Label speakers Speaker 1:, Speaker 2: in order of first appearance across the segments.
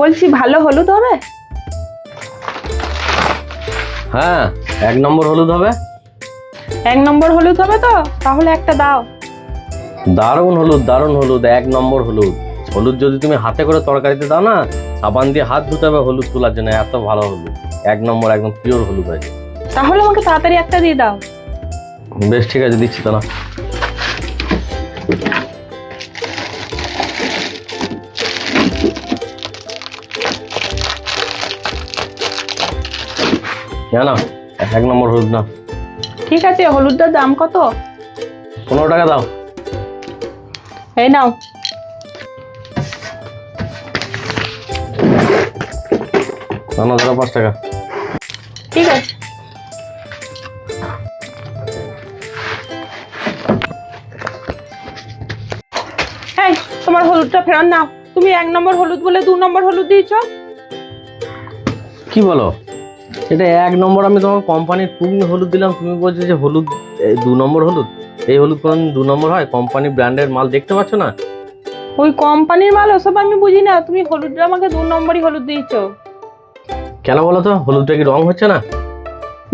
Speaker 1: বলছি ভালো হলুদ হবে?
Speaker 2: হ্যাঁ এক নম্বর হলুদ হবে।
Speaker 1: এক নম্বর হলুদ হবে তো? তাহলে একটা দাও।
Speaker 2: দারুণ হলুদ দারুণ হলুদ এক নম্বর হলুদ। হলুদ যদি তুমি হাতে করে তরকারিতে দাও না সাবান দিয়ে হাত ধুতে হবে হলুদ তোলার জন্য এত ভালো হলুদ। এক নম্বর একদম পিওর হলুদ আছে
Speaker 1: তাহলে আমাকে তাড়াতাড়ি একটা দিয়ে দাও।
Speaker 2: বেশ ঠিক আছে দিচ্ছি তো না জানো এক নম্বর হলুদ না।
Speaker 1: ঠিক আছে হলুদটার দাম কত?
Speaker 2: পনেরো টাকা দাও।
Speaker 1: এই নাও।
Speaker 2: না পাঁচ টাকা।
Speaker 1: ঠিক আছে। তোমার হলুদটা ফেরান নাও। তুমি এক নম্বর হলুদ বলে দু নম্বর হলুদ দিয়েছ।
Speaker 2: কি বলো? এটা এক নম্বর আমি তোমার কোম্পানির তুমি হলুদ দিলাম তুমি বলছো যে হলুদ দু নম্বর হলুদ? এই হলুদ কোন দু নম্বর হয়? কোম্পানি ব্র্যান্ডের মাল দেখতে পাচ্ছ না?
Speaker 1: ওই কোম্পানির মাল ওসব আমি বুঝি না। তুমি হলুদটা আমাকে দু নম্বরই হলুদ দিয়েছ।
Speaker 2: কেন বলো তো? হলুদটা কি রং হচ্ছে না?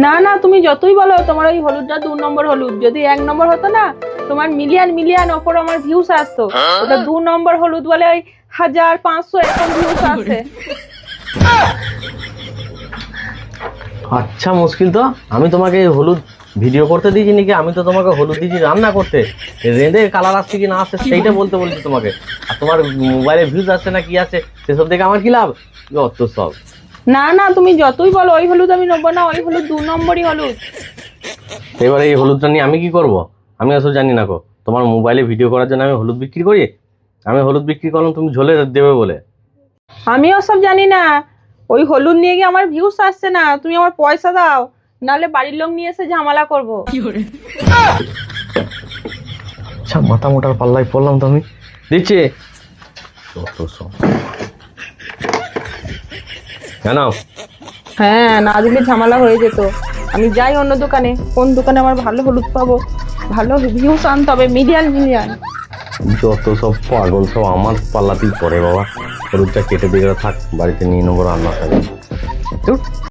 Speaker 1: না না তুমি যতই বলো তোমার ওই হলুদটা দু নম্বর হলুদ। যদি এক নম্বর হতো না তোমার মিলিয়ন মিলিয়ন ওপর আমার ভিউস আসতো। ওটা দু নম্বর হলুদ বলে ওই হাজার পাঁচশো এরকম ভিউস আসে।
Speaker 2: আচ্ছা মুশকিল তো। আমি তোমাকে হলুদ ভিডিও করতে দিয়েছি নাকি? আমি তো তোমাকে হলুদ দিয়েছি রান্না করতে। রেঁধে কালার আসছে কি না আসছে সেইটা বলতে বলছি তোমাকে। আর তোমার মোবাইলে ভিউজ আসছে না কি আছে সেসব দেখে আমার কি লাভ? অত সব।
Speaker 1: না না তুমি যতই বলো ওই হলুদ আমি নেব না ওই হলুদ দু নম্বরই হলুদ।
Speaker 2: এবারে এই হলুদটা নিয়ে আমি কি করব? আমি আসলে জানি না কো তোমার মোবাইলে ভিডিও করার জন্য আমি হলুদ বিক্রি করি? আমি হলুদ বিক্রি করলাম তুমি ঝোলে দেবে বলে।
Speaker 1: আমি ওসব জানি না। ওই হলুদ নিয়ে গিয়ে আমার ভিউস আসছে না? তুমি আমার পয়সা দাও নাহলে বাড়ির লোক নিয়ে এসে ঝামেলা করব।
Speaker 2: আচ্ছা মাথা মোটার পাল্লায় পড়লাম তো আমি। দিচ্ছি। কেন
Speaker 1: হ্যাঁ না দিলে ঝামেলা হয়ে যেত। আমি যাই অন্য দোকানে। কোন দোকানে আমার ভালো হলুদ পাবো? ভালো ভিউস আন তবে মিলিয়ন মিলিয়ন
Speaker 2: যত সব পাগল সব আমার পাল্লাতেই পড়ে বাবা। রোজটা কেটে দিয়ে থাক বাড়িতে নিয়ে নেব রান্না থাকে